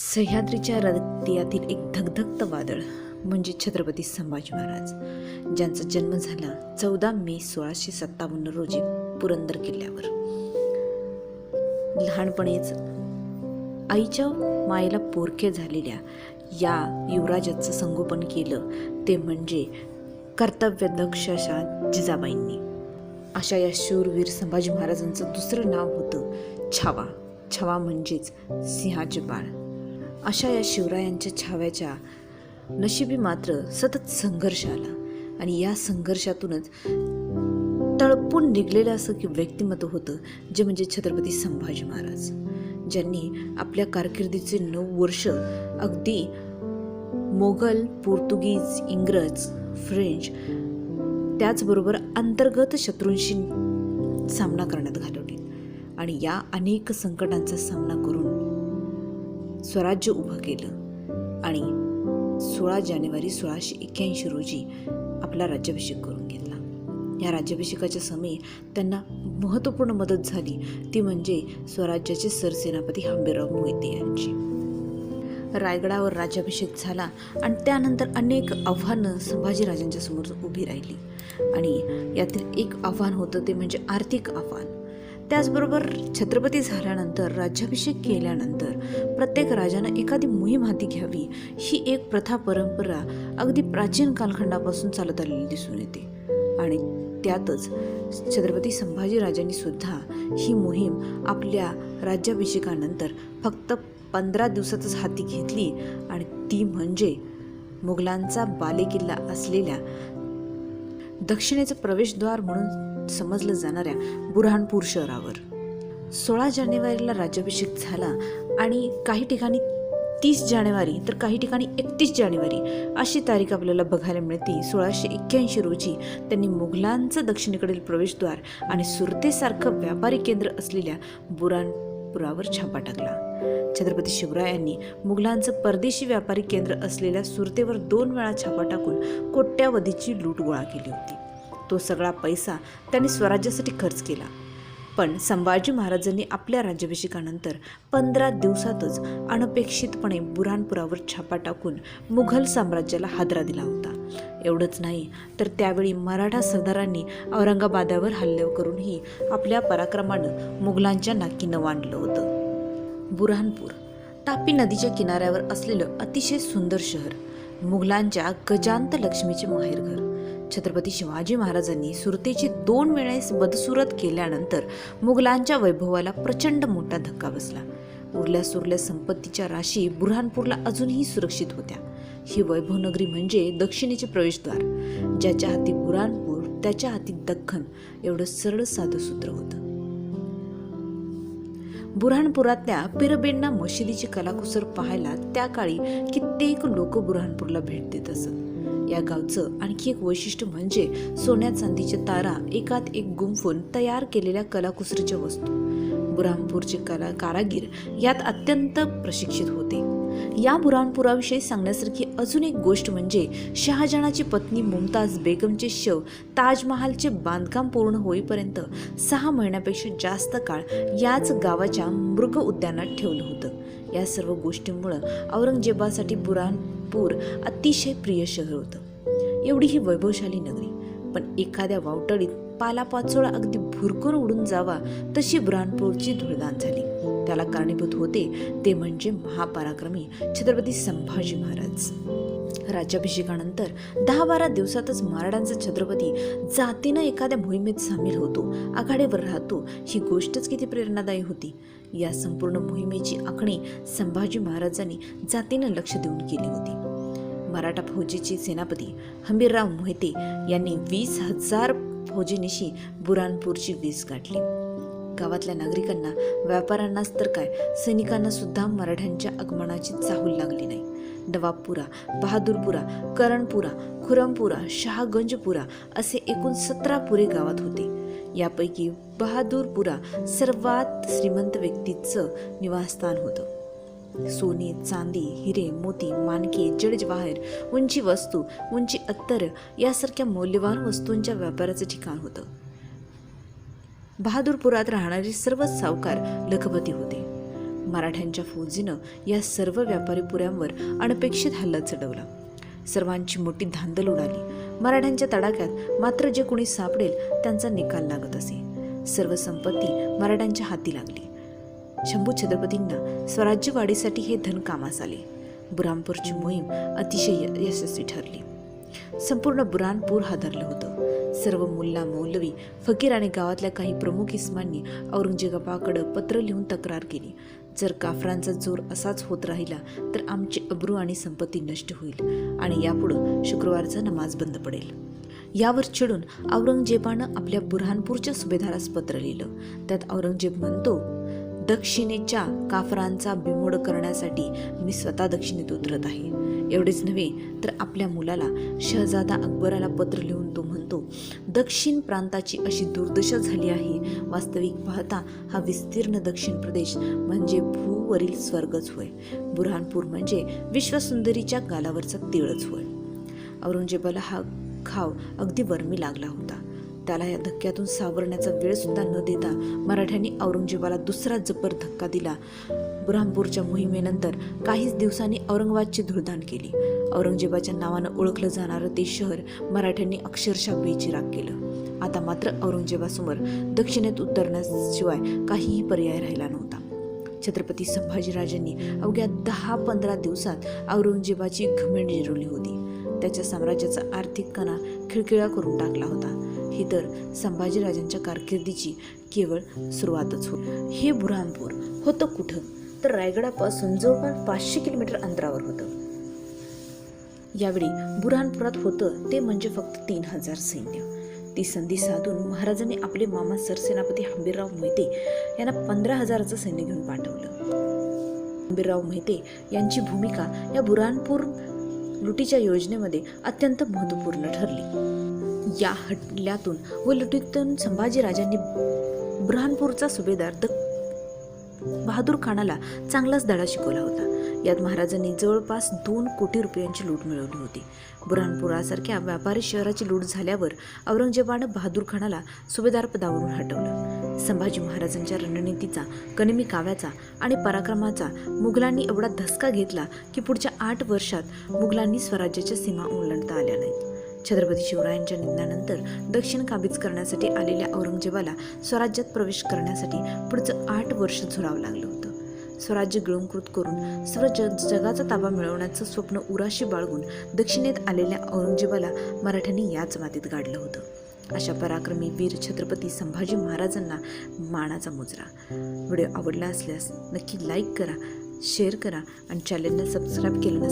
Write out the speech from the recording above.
सह्याद्रीच्या रक्तियातील एक धगधगत वादळ म्हणजे छत्रपती संभाजी महाराज ज्यांचा जन्म झाला चौदा मे सोळाशे सत्तावन्न रोजी पुरंदर किल्ल्यावर. लहानपणीच आईच्या मायेला पोरके झालेल्या या युवराजाचं संगोपन केलं ते म्हणजे कर्तव्यदक्ष अशा जिजाबाईंनी. अशा या शूरवीर संभाजी महाराजांचं दुसरं नाव होतं छावा. छावा म्हणजेच सिंहाचे बाळ. अशा या शिवरायांच्या छाव्याच्या नशिबी मात्र सतत संघर्ष आला. आणि या संघर्षातूनच तळपून निघलेलं असं की व्यक्तिमत्व होतं जे म्हणजे छत्रपती संभाजी महाराज ज्यांनी आपल्या कारकिर्दीचे नऊ वर्ष अगदी मोगल पोर्तुगीज इंग्रज फ्रेंच त्याचबरोबर अंतर्गत शत्रूंशी सामना करण्यात घालवले. आणि या अनेक संकटांचा सामना करून स्वराज्य उभं केलं आणि सोळा जानेवारी सोळाशे एक्क्याऐंशी रोजी आपला राज्याभिषेक करून घेतला. या राज्याभिषेकाच्या समयी त्यांना महत्त्वपूर्ण मदत झाली. ती म्हणजे स्वराज्याचे सरसेनापती हंबीरराव मोहिते यांची. रायगडावर राज्याभिषेक झाला आणि त्यानंतर अनेक आव्हानं संभाजीराजांच्या समोर उभी राहिली. आणि यातील एक आव्हान होतं ते म्हणजे आर्थिक आव्हान. त्याचबरोबर छत्रपती झाल्यानंतर राज्याभिषेक केल्यानंतर प्रत्येक राजानं एखादी मोहीम हाती घ्यावी ही एक प्रथा परंपरा अगदी प्राचीन कालखंडापासून चालत आलेली दिसून येते. आणि त्यातच छत्रपती संभाजीराजांनी सुद्धा ही मोहीम आपल्या राज्याभिषेकानंतर फक्त पंधरा दिवसातच हाती घेतली. आणि ती म्हणजे मुघलांचा बालेकिल्ला असलेल्या दक्षिणेचं प्रवेशद्वार म्हणून समजलं जाणाऱ्या बुरहानपूर शहरावर. सोळा जानेवारीला राज्याभिषेक झाला आणि काही ठिकाणी तीस जानेवारी तर काही ठिकाणी एकतीस जानेवारी अशी तारीख आपल्याला बघायला मिळते. सोळाशे एक्क्याऐंशी रोजी त्यांनी मुघलांचं दक्षिणेकडील प्रवेशद्वार आणि सुरतेसारखं व्यापारी केंद्र असलेल्या बुरानपुरावर छापा टाकला. छत्रपती शिवरायांनी मुघलांचं परदेशी व्यापारी केंद्र असलेल्या सुरतेवर दोन वेळा छापा टाकून कोट्यावधीची लूट गोळा केली होती. तो सगळा पैसा त्यांनी स्वराज्यासाठी खर्च केला. पण संभाजी महाराजांनी आपल्या राज्याभिषेकानंतर पंधरा दिवसातच अनपेक्षितपणे बुरानपुरावर छापा टाकून मुघल साम्राज्याला हादरा दिला होता. एवढंच नाही तर त्यावेळी मराठा सरदारांनी औरंगाबादावर हल्ले करूनही आपल्या पराक्रमानं मुघलांच्या नाकीनं वाढलं होतं. बुरहानपूर तापी नदीच्या किनाऱ्यावर असलेलं अतिशय सुंदर शहर मुघलांच्या गजांत लक्ष्मीचे माहेरघर. छत्रपती शिवाजी महाराजांनी सुरतेची दोन वेळेस बदसुरत केल्यानंतर मुघलांच्या वैभवाला प्रचंड मोठा धक्का बसला. उरल्या सुरल्या संपत्तीच्या राशी बुरहानपूरला अजूनही सुरक्षित होत्या. ही वैभवनगरी म्हणजे दक्षिणेचे प्रवेशद्वार. ज्याच्या हाती बुरहानपूर त्याच्या हाती दख्खन एवढं सरळ साधं सूत्र होतं. बुरहानपुरातल्या पिरबेंना मशिदीची कलाकुसर पाहायला त्या काळी कित्येक लोक बुरहानपूरला भेट देत असत. या गावचं आणखी एक वैशिष्ट्य म्हणजे सोन्या चांदीच्या तारा एकात एक गुंफून तयार केलेल्या कलाकुसरीच्या वस्तू. बुरहानपूरचे कला कारागीर यात अत्यंत प्रशिक्षित होते. या बुरहानपुराविषयी सांगण्यासारखी अजून एक गोष्ट म्हणजे शहाजहानाची पत्नी मुमताज बेगमचे शव ताजमहालचे बांधकाम पूर्ण होईपर्यंत सहा महिन्यापेक्षा जास्त काळ याच गावाच्या मृग उद्यानात ठेवलं होतं. या सर्व गोष्टींमुळं औरंगजेबासाठी बुरानपूर अतिशय प्रिय शहर होतं. एवढी ही वैभवशाली नगरी पण एखाद्या वावटळीत पालापाचोळा अगदी भुरकून उडून जावा तशी बुरानपूरची धुळदान झाली. त्याला कारणीभूत होते ते म्हणजे महापराक्रमी छत्रपती संभाजी महाराज. राज्याभिषेकानंतर दहा बारा दिवसातच मराठ्यांचा छत्रपती जातीनं एखाद्या मोहिमेत सामील होतो आघाडीवर राहतो ही गोष्टच किती प्रेरणादायी होती. या संपूर्ण मोहिमेची आखणी संभाजी महाराजांनी जातीनं लक्ष देऊन केली होती. मराठा फौजेचे सेनापती हंबीरराव मोहिते यांनी वीस हजार फौजेनिशी बुरानपूरची वीज गाठली. गावातल्या नागरिकांना व्यापाऱ्यांनाच तर काय सैनिकांना सुद्धा मराठ्यांच्या आगमनाची चाहूल लागली नाही. नवाबपुरा बहादूरपुरा करणपुरा खुरमपुरा शहागंजपुरा असे एकूण सतरा पुरे गावात होते. यापैकी बहादूरपुरा सर्वात श्रीमंत व्यक्तीचं निवासस्थान होतं. सोने चांदी हिरे मोती मानके जडजवाहेर उंची वस्तू उंची अत्तर यासारख्या मौल्यवान वस्तूंच्या व्यापाराचं ठिकाण होतं. बहादूरपुरात राहणारे सर्व सावकार लखपती होते. मराठ्यांच्या फौजीनं या सर्व व्यापारी पुऱ्यांवर अनपेक्षित हल्ला चढवला. सर्वांची मोठी धांदल उडाली. मराठ्यांच्या तडाख्यात मात्र जे कोणी सापडेल त्यांचा निकाल लागत असे. सर्व संपत्ती मराठ्यांच्या हाती लागली. शंभू छत्रपतींना स्वराज्य वाढीसाठी हे धन कामास आले. बुरामपूरची मोहीम अतिशय यशस्वी ठरली. संपूर्ण बुरानपूर हादरलं होतं. सर्व मुल्ला मौलवी फकीर आणि गावातल्या काही प्रमुख इस्मांनी औरंगजेबाकडं पत्र लिहून तक्रार केली. जर काफरांचा जोर असाच होत राहिला तर आमची अब्रू आणि संपत्ती नष्ट होईल आणि यापुढं शुक्रवारचा नमाज बंद पडेल. यावर चिडून औरंगजेबानं आपल्या बुरहानपूरच्या सुभेदारास पत्र लिहिलं. त्यात औरंगजेब म्हणतो दक्षिणेच्या काफरांचा बिमोड करण्यासाठी मी स्वतः दक्षिणेत उतरत आहे. एवढेच नव्हे तर आपल्या मुलाला शहजादा अकबराला पत्र लिहून तो म्हणतो दक्षिण प्रांताची अशी दुर्दशा झाली आहे. वास्तविक पाहता हा विस्तीर्ण दक्षिण प्रदेश म्हणजे भूवरील स्वर्गच होय. बुरहानपूर म्हणजे विश्वसुंदरीच्या गालावरचा तिळच होय. औरंगजेबाला हा खाव अगदी वर्मी लागला होता. त्याला या धक्क्यातून सावरण्याचा वेळ सुद्धा न देता मराठ्यांनी औरंगजेबाला दुसरा जबर धक्का दिला. बुरहामपूरच्या मोहिमेनंतर काहीच दिवसांनी औरंगाबादची धुळदाण केली. औरंगजेबाच्या नावानं ओळखलं जाणारं ते शहर मराठ्यांनी अक्षरशः बेचिराग केलं. आता मात्र औरंगजेबासमोर दक्षिणेत उतरण्याशिवाय काहीही पर्याय राहिला नव्हता. छत्रपती संभाजीराजांनी अवघ्या दहा पंधरा दिवसात औरंगजेबाची घमेंड जिरवली होती. त्याच्या साम्राज्याचा आर्थिक कणा खिळखिळा करून टाकला होता. ही तर संभाजीराजांच्या कारकिर्दीची केवळ सुरुवातच होती. हे बुरहानपूर होतं कुठं? तर रायगडापासून जवळपास पाचशे किलोमीटर अंतरावर होतं. यावेळी बुरहानपुरात होतं ते म्हणजे फक्त तीन हजार सैन्य. ती संधी साधून महाराजांनी आपले मामा सरसेनापती हंबीरराव मोहिते यांना पंधरा हजाराचं सैन्य घेऊन पाठवलं. हंबीरराव मोहिते यांची भूमिका या बुरहानपूर लुटीच्या योजनेमध्ये अत्यंत महत्त्वपूर्ण ठरली. या हल्ल्यातून व लुटीतून संभाजीराजांनी बुरहानपूरचा सुभेदार द बहादूर खानाला चांगलाच धडा शिकवला होता. यात महाराजांनी जवळपास दोन कोटी रुपयांची लूट मिळवली होती. बुरहानपुरासारख्या व्यापारी शहराची लूट झाल्यावर औरंगजेबानं बहादूर खानाला सुभेदार पदावरून हटवलं. संभाजी महाराजांच्या रणनीतीचा कनिमी काव्याचा आणि पराक्रमाचा मुघलांनी एवढा धसका घेतला की पुढच्या आठ वर्षात मुघलांनी स्वराज्याच्या सीमा ओलांडता आल्या नाहीत. छत्रपती शिवरायांच्या निधनानंतर दक्षिण काबीज करण्यासाठी आलेल्या औरंगजेबाला स्वराज्यात प्रवेश करण्यासाठी पुढचं आठ वर्ष झुरावं लागलं होतं. स्वराज्य गिळंकृत करून सर्व जग जगाचा ताबा मिळवण्याचं स्वप्न उराशी बाळगून दक्षिणेत आलेल्या औरंगजेबाला मराठ्यांनी याच मातीत गाडलं होतं. अशा पराक्रमी वीर छत्रपती संभाजी महाराजांना मानाचा मुजरा. व्हिडिओ आवडला असल्यास नक्की लाईक करा शेअर करा आणि चॅनलला सबस्क्राईब केलं नसेल